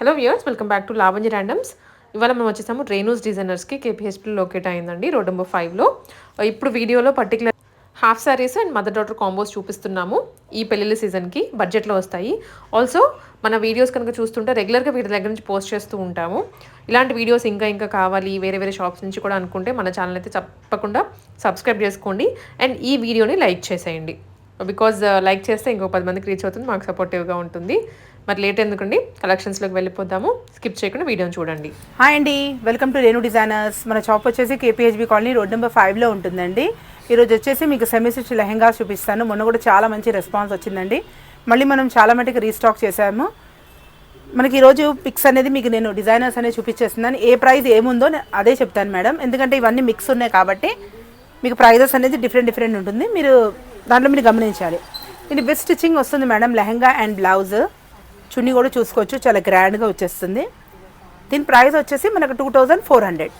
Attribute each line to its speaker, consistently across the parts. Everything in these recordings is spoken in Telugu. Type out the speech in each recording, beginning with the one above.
Speaker 1: Hello viewers welcome back to Lavanya randoms ఇవాళ మనం వచ్చేసాము రేణూస్ డిజైనర్స్కి కేపీహెచ్పీ లొకేట్ అయిందండి రోడ్ నెంబర్ ఫైవ్లో ఇప్పుడు వీడియోలో particular half sarees and mother daughter combos చూపిస్తున్నాము ఈ పెళ్ళిళ్ళ సీజన్కి బడ్జెట్లో వస్తాయి. ఆల్సో మన వీడియోస్ కనుక చూస్తుంటే రెగ్యులర్గా వీటి దగ్గర నుంచి పోస్ట్ చేస్తూ ఉంటాము. ఇలాంటి వీడియోస్ ఇంకా ఇంకా కావాలి వేరే వేరే షాప్స్ నుంచి కూడా అనుకుంటే మన ఛానల్ అయితే తప్పకుండా సబ్స్క్రైబ్ చేసుకోండి అండ్ ఈ వీడియోని లైక్ చేసేయండి. బికాజ్ లైక్ uh, చేస్తే ఇంకో పది మందికి రీచ్ అవుతుంది మాకు సపోర్టివ్గా ఉంటుంది. మరి లేట్ ఎందుకండి? కలెక్షన్స్లోకి వెళ్ళిపోదాము. స్కిప్ చేయకుండా వీడియోని చూడండి.
Speaker 2: హాయ్ అండి. వెల్కమ్ టు రేణు డిజైనర్స్ మన షాప్ వచ్చేసి కేపీహెచ్బి కాలనీ రోడ్ నెంబర్ ఫైవ్లో ఉంటుందండి. ఈరోజు వచ్చేసి మీకు సెమీసిచ్ లెహెంగా చూపిస్తాను. మొన్న కూడా చాలా మంచి రెస్పాన్స్ వచ్చిందండి. మళ్ళీ మనం చాలా మటుకు రీస్టాక్ చేసాము మనకి ఈరోజు పిక్స్ అనేది మీకు నేను డిజైనర్స్ అనేది చూపించేస్తున్నాను. ఏ ప్రైస్ ఏముందో అదే చెప్తాను మేడం. ఎందుకంటే ఇవన్నీ మిక్స్ ఉన్నాయి కాబట్టి మీకు ప్రైజెస్ అనేది డిఫరెంట్ డిఫరెంట్ ఉంటుంది. మీరు దాంట్లో మీరు గమనించాలి. ఇది బెస్ట్ స్టిచ్చింగ్ వస్తుంది madam lehenga and blouse chunni కూడా చూసుకోవచ్చు. చాలా గ్రాండ్గా వచ్చేస్తుంది. దీని ప్రైస్ వచ్చేసి మనకు two thousand four hundred.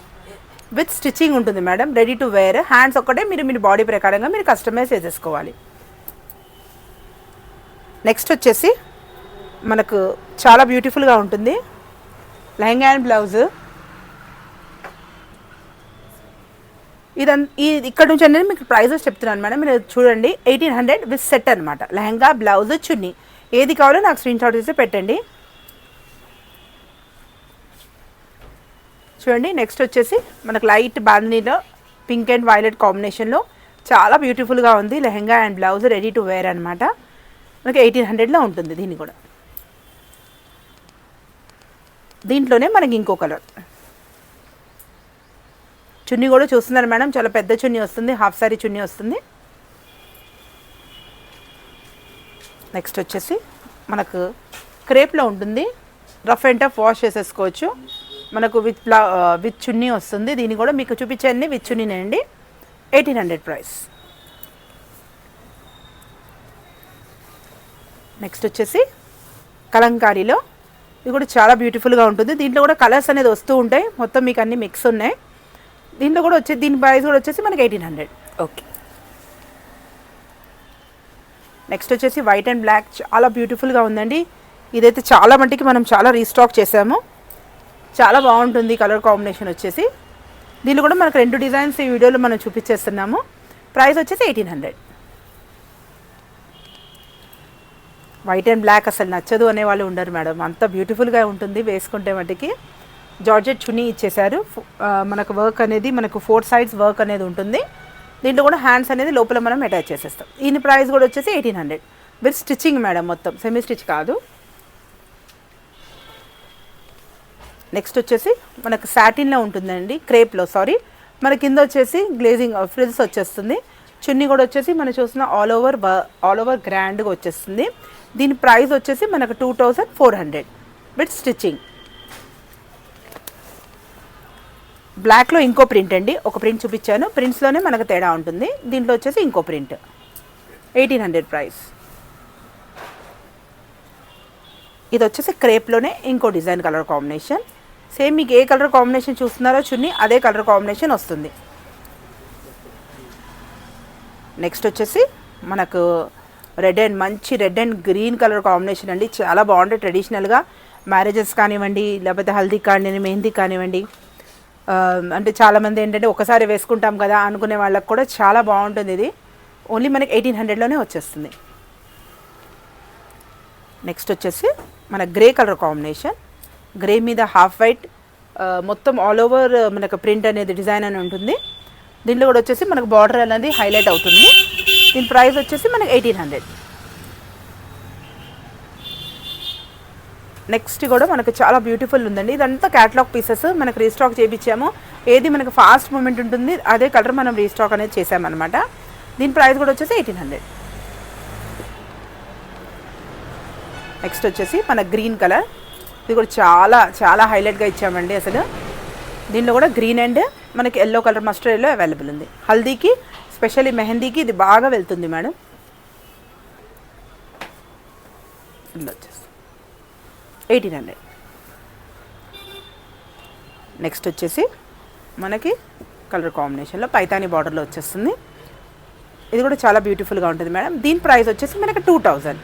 Speaker 2: With stitching ఉంటుంది madam. Ready to wear. Hands ఒక్కటే. మీరు మీ బాడీ ప్రకారంగా మీరు కస్టమైజ్ చేసేసుకోవాలి. నెక్స్ట్ వచ్చేసి మనకు చాలా బ్యూటిఫుల్గా ఉంటుంది. Lehenga and blouse. ఇదం ఈ ఇక్కడ నుంచి అనేది మీకు ప్రైజెస్ చెప్తున్నాను మేడం. మీరు చూడండి. ఎయిటీన్ హండ్రెడ్ విత్ సెట్ అనమాట లెహంగా బ్లౌజ్ చున్నీ. ఏది కావాలో నాకు స్క్రీన్ షాట్ చేసి పెట్టండి. చూడండి నెక్స్ట్ వచ్చేసి మనకు లైట్ బాందనీలో పింక్ అండ్ వైలెట్ కాంబినేషన్లో చాలా బ్యూటిఫుల్గా ఉంది. Lehenga and blouse ready to wear అనమాట మనకి ఎయిటీన్ హండ్రెడ్లో ఉంటుంది దీన్ని కూడా. దీంట్లోనే మనకి ఇంకో కలర్ చున్నీ కూడా చూస్తున్నారు మేడం. చాలా పెద్ద చున్నీ వస్తుంది. హాఫ్ సారీ చున్నీ వస్తుంది. నెక్స్ట్ వచ్చేసి మనకు క్రేప్లో ఉంటుంది. రఫ్ అండ్ టఫ్ వాష్ చేసేసుకోవచ్చు. మనకు విత్ ప్లా విత్ చున్నీ వస్తుంది. దీన్ని కూడా మీకు చూపించండి విత్ చున్నీనండి ఎయిటీన్ హండ్రెడ్ ప్రైస్. నెక్స్ట్ వచ్చేసి కలంకారీలో. ఇది కూడా చాలా బ్యూటిఫుల్గా ఉంటుంది. దీంట్లో కూడా కలర్స్ అనేది వస్తూ ఉంటాయి. మొత్తం మీకు అన్ని మిక్స్ ఉన్నాయి. దీంట్లో కూడా వచ్చే దీని ప్రైస్ కూడా వచ్చేసి మనకి ఎయిటీన్ హండ్రెడ్. ఓకే. నెక్స్ట్ వచ్చేసి వైట్ అండ్ బ్లాక్ చాలా బ్యూటిఫుల్గా ఉందండి. ఇదైతే చాలా మట్టికి మనం చాలా రీస్టాక్ చేసాము. చాలా బాగుంటుంది కలర్ కాంబినేషన్ వచ్చేసి. దీనిలో కూడా మనకు రెండు డిజైన్స్ ఈ వీడియోలో మనం చూపించేస్తున్నాము. ప్రైస్ వచ్చేసి eighteen hundred white and black అసలు నచ్చదు అనేవాళ్ళు ఉండరు మేడం. అంత బ్యూటిఫుల్గా ఉంటుంది వేసుకుంటే మటుకి జార్జెట్ చున్నీ ఇచ్చేశారు. మనకు వర్క్ అనేది మనకు ఫోర్ సైడ్స్ వర్క్ అనేది ఉంటుంది. దీంట్లో కూడా హ్యాండ్స్ అనేది లోపల మనం అటాచ్ చేసేస్తాం. దీని ప్రైస్ కూడా వచ్చేసి eighteen hundred with stitching madam మొత్తం. సెమీ స్టిచ్ కాదు. నెక్స్ట్ వచ్చేసి మనకు సాటిన్లో ఉంటుందండి క్రేప్లో సారీ మన కింద వచ్చేసి గ్లేజింగ్ ఫ్రిల్స్ uh, వచ్చేస్తుంది. చున్నీ కూడా వచ్చేసి మనం చూసిన ఆల్ ఓవర్ ఆల్ ఓవర్ గ్రాండ్గా వచ్చేస్తుంది. దీని ప్రైస్ వచ్చేసి మనకు two thousand four hundred with stitching బ్లాక్లో ఇంకో ప్రింట్ అండి. ఒక ప్రింట్ చూపించాను. ప్రింట్స్లోనే మనకు తేడా ఉంటుంది. దీంట్లో వచ్చేసి ఇంకో ప్రింట్ ఎయిటీన్ హండ్రెడ్ ప్రైస్ ఇది వచ్చేసి క్రేప్లోనే ఇంకో డిజైన్ కలర్ కాంబినేషన్ సేమ్ మీకు ఏ కలర్ కాంబినేషన్ చూస్తున్నారో చున్నీ అదే కలర్ కాంబినేషన్ వస్తుంది. నెక్స్ట్ వచ్చేసి మనకు రెడ్ అండ్ మంచి red and green colour combination అండి. చాలా బాగుంటుంది ట్రెడిషనల్గా మ్యారేజెస్ కానివ్వండి లేకపోతే హల్దీ కానివ్వండి మెహందీ కానివ్వండి. అంటే చాలామంది ఏంటంటే ఒకసారి వేసుకుంటాం కదా అనుకునే వాళ్ళకి కూడా చాలా బాగుంటుంది ఇది. ఓన్లీ మనకి ఎయిటీన్ హండ్రెడ్లోనే వచ్చేస్తుంది. నెక్స్ట్ వచ్చేసి మన గ్రే కలర్ కాంబినేషన్ గ్రే మీద హాఫ్ వైట్ మొత్తం ఆల్ ఓవర్ మనకు ప్రింట్ అనేది డిజైన్ అని ఉంటుంది. దీంట్లో కూడా వచ్చేసి మనకు బార్డర్ అనేది హైలైట్ అవుతుంది. దీని ప్రైస్ వచ్చేసి మనకి ఎయిటీన్ హండ్రెడ్ నెక్స్ట్ కూడా మనకు చాలా బ్యూటిఫుల్ ఉందండి. ఇదంతా క్యాటలాగ్ పీసెస్ మనకు రీస్టాక్ చేయించాము ఏది మనకు ఫాస్ట్ మూమెంట్ ఉంటుంది అదే కలర్ మనం రీస్టాక్ అనేది చేసామన్నమాట దీని ప్రైస్ కూడా వచ్చేసి ఎయిటీన్ హండ్రెడ్ నెక్స్ట్ వచ్చేసి మన గ్రీన్ కలర్ ఇది కూడా చాలా చాలా హైలైట్గా ఇచ్చామండి అసలు. దీనిలో కూడా గ్రీన్ అండ్ మనకి yellow colour mustard yellow available ఉంది. హల్దీకి స్పెషల్లీ మెహందీకి ఇది బాగా వెళ్తుంది మేడం. వచ్చేసి ఎయిటీన్ హండ్రెడ్ నెక్స్ట్ వచ్చేసి మనకి కలర్ కాంబినేషన్లో పైతాని బార్డర్లో వచ్చేస్తుంది. ఇది కూడా చాలా బ్యూటిఫుల్గా ఉంటుంది మేడం. దీని ప్రైస్ వచ్చేసి మనకి టూ థౌజండ్.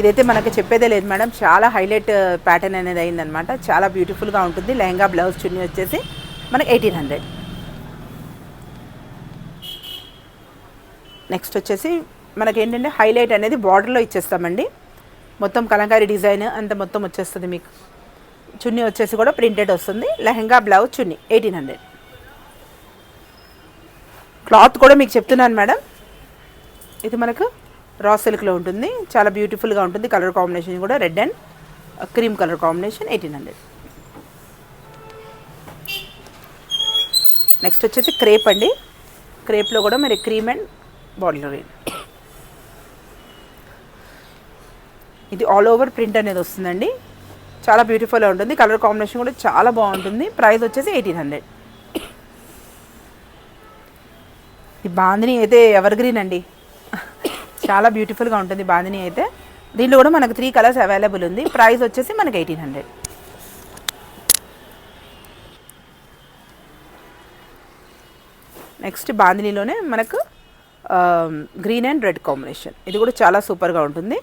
Speaker 2: ఇదైతే మనకి చెప్పేదే లేదు మేడం. చాలా హైలైట్ ప్యాటర్న్ అనేది అయిందనమాట చాలా బ్యూటిఫుల్గా ఉంటుంది. లెహంగా బ్లౌజ్ చున్నీ వచ్చేసి మనకి ఎయిటీన్ హండ్రెడ్. నెక్స్ట్ వచ్చేసి మనకి ఏంటంటే హైలైట్ అనేది బార్డర్లో ఇచ్చేస్తామండి. మొత్తం కలంకారీ డిజైన్ అంత మొత్తం వచ్చేస్తుంది మీకు. చున్నీ వచ్చేసి కూడా ప్రింటెడ్ వస్తుంది. Lehenga blouse chunni eighteen hundred cloth కూడా మీకు చెప్తున్నాను మేడం. ఇది మనకు రా సిల్క్లో ఉంటుంది. చాలా బ్యూటిఫుల్గా ఉంటుంది. కలర్ కాంబినేషన్ కూడా red and cream colour combination eighteen hundred next వచ్చేసి క్రేప్ అండి. క్రేప్లో కూడా మరి క్రీమ్ అండ్ బాడీ గ్రీన్ ఇది ఆల్ ఓవర్ ప్రింట్ అనేది వస్తుందండి. చాలా బ్యూటిఫుల్గా ఉంటుంది. కలర్ కాంబినేషన్ కూడా చాలా బాగుంటుంది. ప్రైస్ వచ్చేసి ఎయిటీన్ హండ్రెడ్ ఈ బాందిని అయితే ఎవర్ గ్రీన్ అండి. చాలా బ్యూటిఫుల్గా ఉంటుంది బాందిని అయితే. దీనిలో కూడా మనకు త్రీ కలర్స్ అవైలబుల్ ఉంది. ప్రైస్ వచ్చేసి మనకి ఎయిటీన్ హండ్రెడ్ నెక్స్ట్ బాందినిలోనే మనకు గ్రీన్ అండ్ రెడ్ కాంబినేషన్ ఇది కూడా చాలా సూపర్గా ఉంటుంది.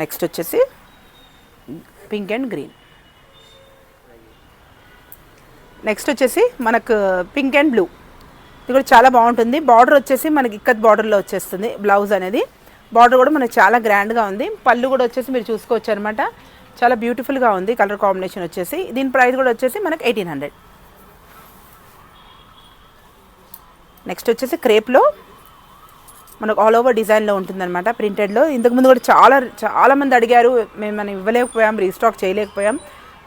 Speaker 2: నెక్స్ట్ వచ్చేసి పింక్ అండ్ గ్రీన్. నెక్స్ట్ వచ్చేసి మనకు పింక్ అండ్ బ్లూ. ఇది కూడా చాలా బాగుంటుంది. బార్డర్ వచ్చేసి మనకి ఇక్కత్ బార్డర్లో వచ్చేస్తుంది బ్లౌజ్ అనేది. బార్డర్ కూడా మనకు చాలా గ్రాండ్గా ఉంది. పళ్ళు కూడా వచ్చేసి మీరు చూసుకోవచ్చు అనమాట చాలా బ్యూటిఫుల్గా ఉంది కలర్ కాంబినేషన్ వచ్చేసి. దీని ప్రైస్ కూడా వచ్చేసి మనకి ఎయిటీన్ హండ్రెడ్. నెక్స్ట్ వచ్చేసి క్రేప్లో మనకు ఆల్ ఓవర్ డిజైన్లో ఉంటుందన్నమాట. ప్రింటెడ్లో ఇంతకుముందు కూడా చాలా చాలామంది అడిగారు మేము మనం ఇవ్వలేకపోయాం రీస్టాక్ చేయలేకపోయాం.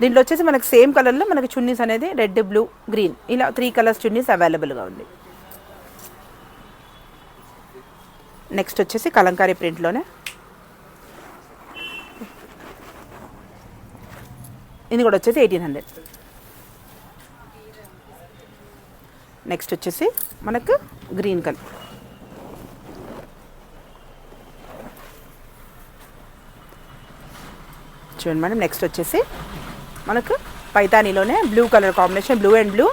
Speaker 2: దీంట్లో వచ్చేసి మనకి సేమ్ కలర్లో మనకి చున్నీస్ అనేది రెడ్ బ్లూ గ్రీన్ ఇలా త్రీ కలర్స్ చున్నీస్ అవైలబుల్గా ఉంది. నెక్స్ట్ వచ్చేసి కలంకారీ ప్రింట్లోనే ఇది కూడా వచ్చేసి ఎయిటీన్ హండ్రెడ్ నెక్స్ట్ వచ్చేసి మనకు గ్రీన్ కలర్ చూడండి మేడం. నెక్స్ట్ వచ్చేసి మనకు పైతానీలోనే blue colour combination blue and blue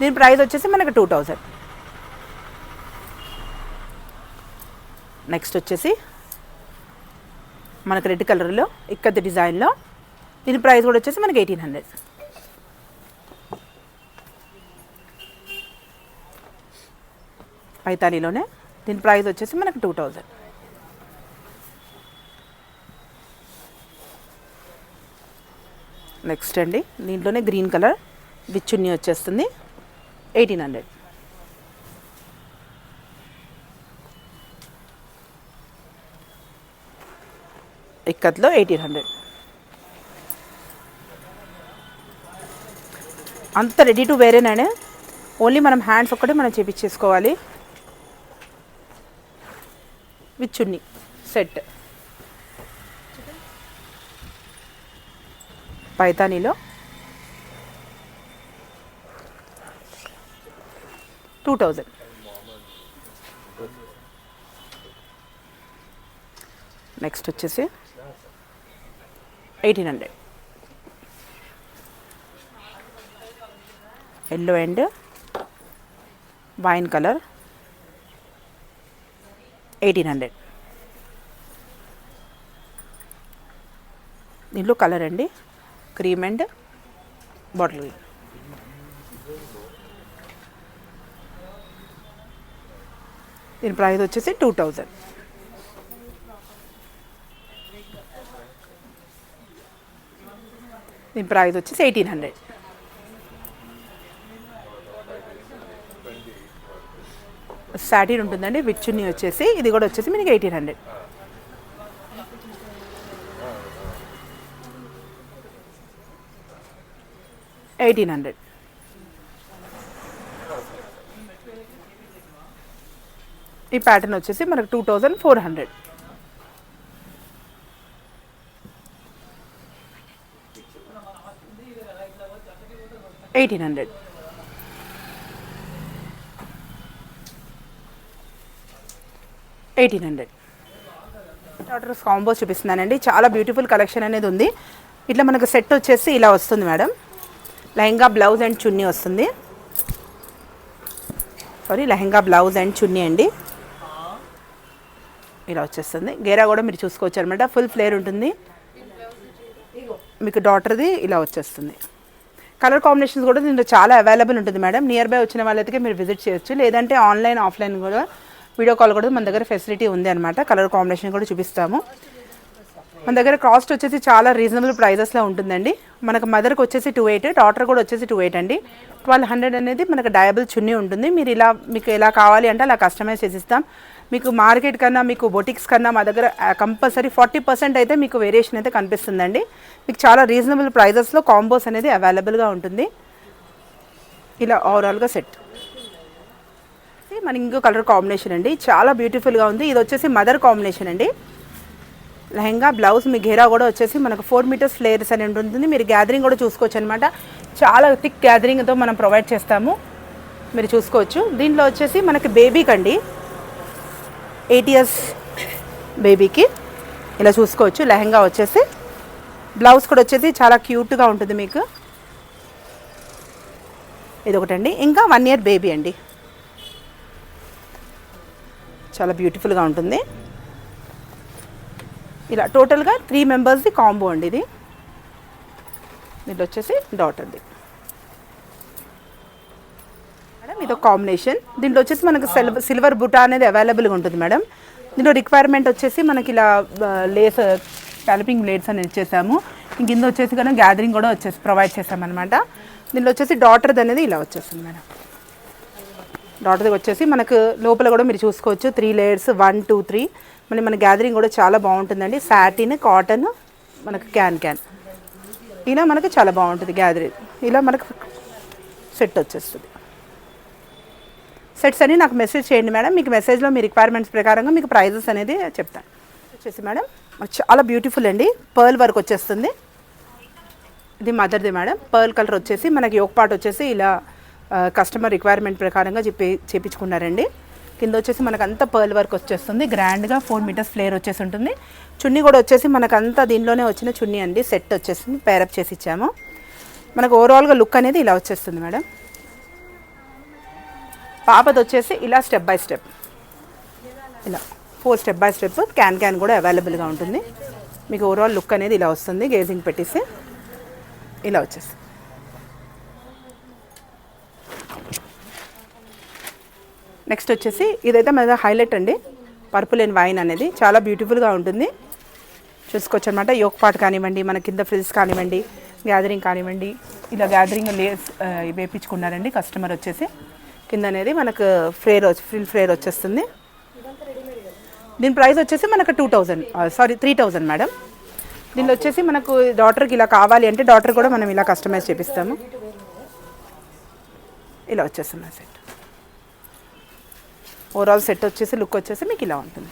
Speaker 2: దీని ప్రైస్ వచ్చేసి మనకు టూ థౌజండ్ నెక్స్ట్ వచ్చేసి మనకు రెడ్ కలర్లో ఇక్కత్ డిజైన్లో దీని ప్రైస్ కూడా వచ్చేసి మనకి ఎయిటీన్ హండ్రెడ్ పైతానీలోనే దీని ప్రైస్ వచ్చేసి మనకు టూ థౌజండ్ నెక్స్ట్ అండి. దీంట్లోనే గ్రీన్ కలర్ బిచ్చున్ని వచ్చేస్తుంది. Eighteen hundred. ఇక్కత్లో eighteen hundred. అంత రెడీ టు వేరేనానే ఓన్లీ మనం హ్యాండ్స్ ఒక్కటే మనం చేపించేసుకోవాలి. విచ్చున్ని సెట్ పైతానీలో. Two thousand. నెక్స్ట్ వచ్చేసి eighteen hundred. Yellow and wine colour eighteen hundred. దీంట్లో కలర్ అండి. క్రీమ్ అండ్ బాటిల్ గ్రీన్ దీని ప్రైస్ వచ్చేసి టూ థౌజండ్. దీని ప్రైస్ వచ్చేసి ఎయిటీన్ హండ్రెడ్. సాటిన్ ఉంటుందండి విచ్చుని వచ్చేసి ఇది కూడా వచ్చేసి మీకు ఎయిటీన్ హండ్రెడ్. Eighteen hundred. ఈ ప్యాటర్న్ వచ్చేసి మనకు two thousand four hundred. Eighteen hundred. Eighteen hundred. Daughters combo చూపిస్తున్నానండి. చాలా బ్యూటిఫుల్ కలెక్షన్ అనేది ఉంది. ఇట్లా మనకు సెట్ వచ్చేసి ఇలా వస్తుంది madam lehenga blouse and chunni వస్తుంది. Sorry lehenga blouse and chunni అండి. ఇలా వచ్చేస్తుంది. గేరా కూడా మీరు చూసుకోవచ్చు అనమాట ఫుల్ ఫ్లేర్ ఉంటుంది. మీకు డాటర్ది ఇలా వచ్చేస్తుంది. కలర్ కాంబినేషన్స్ కూడా దీంట్లో చాలా అవైలబుల్ ఉంటుంది మేడం నియర్ బై వచ్చిన వాళ్ళైతే మీరు విజిట్ చేయొచ్చు. లేదంటే ఆన్లైన్ ఆఫ్లైన్ కూడా వీడియో కాల్ కూడా మన దగ్గర ఫెసిలిటీ ఉంది అనమాట కలర్ కాంబినేషన్ కూడా చూపిస్తాము. మన దగ్గర కాస్ట్ వచ్చేసి చాలా రీజనబుల్ ప్రైజెస్లో ఉంటుందండి. మనకు మదర్కి వచ్చేసి టూ ఎయిట్ డాటర్ కూడా వచ్చేసి టూ ఎయిట్ అండి. ట్వెల్వ్ హండ్రెడ్ అనేది మనకు డయబుల్ చున్నీ ఉంటుంది. మీరు ఇలా మీకు ఎలా కావాలి అంటే అలా కస్టమైజ్ చేసిస్తాం. మీకు మార్కెట్ కన్నా మీకు బొటిక్స్ కన్నా మా దగ్గర కంపల్సరీ ఫార్టీ పర్సెంట్ అయితే మీకు వేరియేషన్ అయితే కనిపిస్తుందండి. మీకు చాలా రీజనబుల్ ప్రైజెస్లో కాంబోస్ అనేది అవైలబుల్గా ఉంటుంది. ఇలా ఓవరాల్గా సెట్ మన ఇంకో కలర్ కాంబినేషన్ అండి. చాలా బ్యూటిఫుల్గా ఉంది. ఇది వచ్చేసి మదర్ కాంబినేషన్ అండి. లెహంగా బ్లౌజ్ మీ ఘేరా కూడా వచ్చేసి మనకు ఫోర్ మీటర్స్ ఫ్లేయర్స్ అని ఉంటుంది. మీరు గ్యాదరింగ్ కూడా చూసుకోవచ్చు అనమాట చాలా థిక్ గ్యాదరింగ్తో మనం ప్రొవైడ్ చేస్తాము. మీరు చూసుకోవచ్చు. దీంట్లో వచ్చేసి మనకి బేబీకి అండి ఎయిట్ ఇయర్స్ బేబీకి ఇలా చూసుకోవచ్చు. లెహంగా వచ్చేసి బ్లౌజ్ కూడా వచ్చేసి చాలా క్యూట్గా ఉంటుంది మీకు. ఇది ఒకటండి ఇంకా వన్ ఇయర్ బేబీ అండి. చాలా బ్యూటిఫుల్గా ఉంటుంది. ఇలా టోటల్గా త్రీ మెంబర్స్ది కాంబో అండి ఇది. దీంట్లో వచ్చేసి డాటర్ది. మేడం ఇది ఒక కాంబినేషన్. దీంట్లో వచ్చేసి మనకు సిల్వర్ సిల్వర్ బుటా అనేది అవైలబుల్గా ఉంటుంది మేడం. దీంట్లో రిక్వైర్మెంట్ వచ్చేసి మనకి ఇలా లేస్ కలిపింగ్ బ్లేడ్స్ అనేది ఇచ్చేసాము. ఇంక కింద వచ్చేసి కానీ గ్యాదరింగ్ కూడా వచ్చేసి ప్రొవైడ్ చేసామన్నమాట. దీంట్లో వచ్చేసి డాటర్ది అనేది ఇలా వచ్చేస్తుంది మేడం. డాటర్ది వచ్చేసి మనకు లోపల కూడా మీరు చూసుకోవచ్చు. Three layers one two three. మళ్ళీ మన గ్యాదరింగ్ కూడా చాలా బాగుంటుందండి. సాటిన్ కాటన్ మనకు క్యాన్ క్యాన్ ఇలా మనకు చాలా బాగుంటుంది గ్యాదరింగ్ ఇలా మనకు సెట్ వచ్చేస్తుంది. సెట్స్ అని నాకు మెసేజ్ చేయండి మేడం. మీకు మెసేజ్లో మీ రిక్వైర్మెంట్స్ ప్రకారంగా మీకు ప్రైజెస్ అనేది చెప్తాను. వచ్చేసి మేడం చాలా బ్యూటిఫుల్ అండి. పర్ల్ వర్క్ వచ్చేస్తుంది. ఇది మదర్ది మేడం. పర్ల్ కలర్ వచ్చేసి మనకి యోగ్ పార్ట్ వచ్చేసి ఇలా కస్టమర్ రిక్వైర్మెంట్ ప్రకారంగా చెప్పి చేపించుకున్నారండి. కింద వచ్చేసి మనకు అంతా పర్ల్ వర్క్ వచ్చేస్తుంది. గ్రాండ్గా ఫోర్ మీటర్స్ ఫ్లేర్ వచ్చేసి ఉంటుంది. చున్నీ కూడా వచ్చేసి మనకంతా దీనిలోనే వచ్చిన చున్నీ అండి. సెట్ వచ్చేసింది. పేరప్ చేసి ఇచ్చాము. మనకు ఓవరాల్గా లుక్ అనేది ఇలా వచ్చేస్తుంది మేడం. పాపది వచ్చేసి ఇలా స్టెప్ బై స్టెప్ ఇలా four step by step cancan కూడా అవైలబుల్గా ఉంటుంది. మీకు ఓవరాల్ లుక్ అనేది ఇలా వస్తుంది. గేజింగ్ పెట్టేసి ఇలా వచ్చేస్తుంది. నెక్స్ట్ వచ్చేసి ఇదైతే మన హైలైట్ అండి. పర్పుల్ అండ్ వైన్ అనేది చాలా బ్యూటిఫుల్గా ఉంటుంది. చూసుకోవచ్చు అనమాట యోక్ పాట్ కానివ్వండి మన కింద ఫ్రిల్స్ కానివ్వండి గ్యాదరింగ్ కానివ్వండి ఇలా గ్యాదరింగ్ లేస్ వేపించుకున్నారండి కస్టమర్ వచ్చేసి. కింద అనేది మనకు ఫ్రేర్ ఫ్రిల్ ఫ్రేర్ వచ్చేస్తుంది. దీని ప్రైస్ వచ్చేసి మనకు two thousand sorry three thousand madam దీనిలో వచ్చేసి మనకు డాటర్కి ఇలా కావాలి అంటే డాటర్ కూడా మనం ఇలా కస్టమైజ్ చేపిస్తాము. ఇలా వచ్చేస్తుంది సెట్ ఓవరాల్ సెట్ వచ్చేసి లుక్ వచ్చేసి మీకు ఇలా ఉంటుంది.